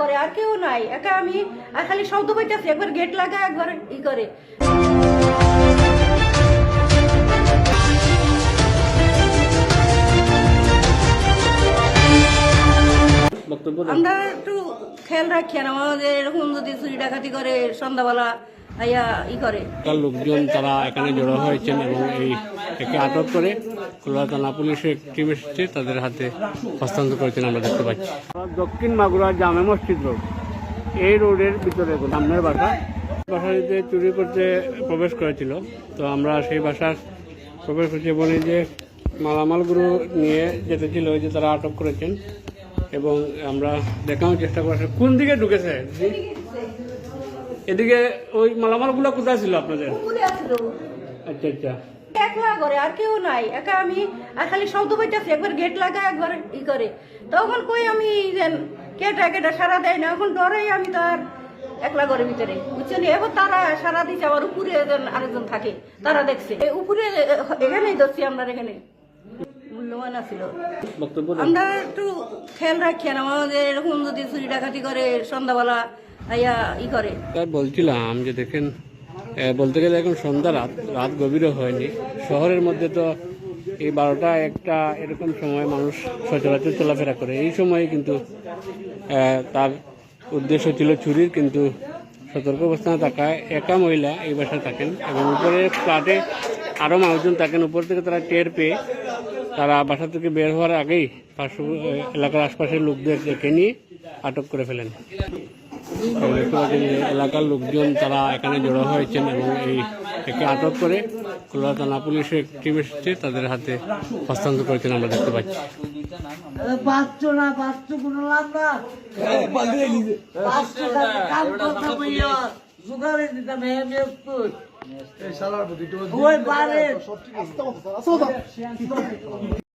করে আর কেউ নাই। একা আমি আর খালি শব্দ পাইতেছি একবার গেট লাগা একবার ই করে। আমরা একটু খেয়াল রাখি আর আমাদের এরকম যদি চুরি ডাকাতি করে সন্ধ্যাবেলা ই করে। লোকজন তারা এখানে জড়ো হয়েছেন এবং এই একে আটক করে খুলনা থানা পুলিশের টিম এসেছে তাদের হাতে হস্তান্তর করেছেন আমরা দেখতে পাচ্ছি। দক্ষিণ মাগুরা জামে মসজিদ রোড। এই রোডের ভিতরে সামনের বাসা। বাসাটিতে চুরি করতে প্রবেশ করেছিল। তো আমরা সেই বাসার প্রবেশ করছি এই যে মালামালগুলো নিয়ে যেতে ছিল ওই যে তারা আটক করেছেন এবং আমরা দেখানোর চেষ্টা করছি কোন দিকে ঢুকেছে? এদিকে ওই মালামালগুলো কোথায় ছিল আপনাদের? আচ্ছা আচ্ছা। একলা করে আর কেউ নাই। একা আমি আর খালি শব্দ পাইতেছি একবার গেট লাগা একবার ই করে। তখন কই আমি যেন কেটা কেটা সারা দেয় না। এখন ডরে আমি তো আর একলা ঘরের ভিতরে। বুঝছেন? এবার তারা সারা দিচ্ছে আবার উপরে আরেকজন থাকে। তারা দেখছে। উপরে এখানেই ধরছি আমরা এখানে। মূল্যবান আছিল। আমরা একটু খেয়াল রাখি আর আমাদের এরকম যদি চুরি ডাকাতি করে সন্ধ্যাবেলা ই করে। তাই বলছিলাম যে দেখেন বলতে গেলে এখন সন্ধ্যা রাত রাত গভীরও হয়নি। শহরের মধ্যে তো এই বারোটা একটা এরকম সময় মানুষ সচরাচর চলাফেরা করে। এই সময়ে কিন্তু তার উদ্দেশ্য ছিল চুরির কিন্তু সতর্ক অবস্থানে থাকায় একা মহিলা এই বাসায় থাকেন এবং উপরে ফ্ল্যাটে আরও মানুষজন থাকেন। উপর থেকে তারা টের পেয়ে তারা বাসা থেকে বের হওয়ার আগেই পার্শ্ব এলাকার আশপাশের লোকদের ডেকে নিয়ে আটক করে ফেলেন। দেখতে পাচ্ছেন এলাকার লোকজন তারা এখানে জড়ো হয়েছেন এবং এই একে আটক করে খুলনা থানা পুলিশের টিম এসেছে তাদের হাতে হস্তান্তর করেছেন আমরা দেখতে পাচ্ছি। জোগাড়ে দিতাম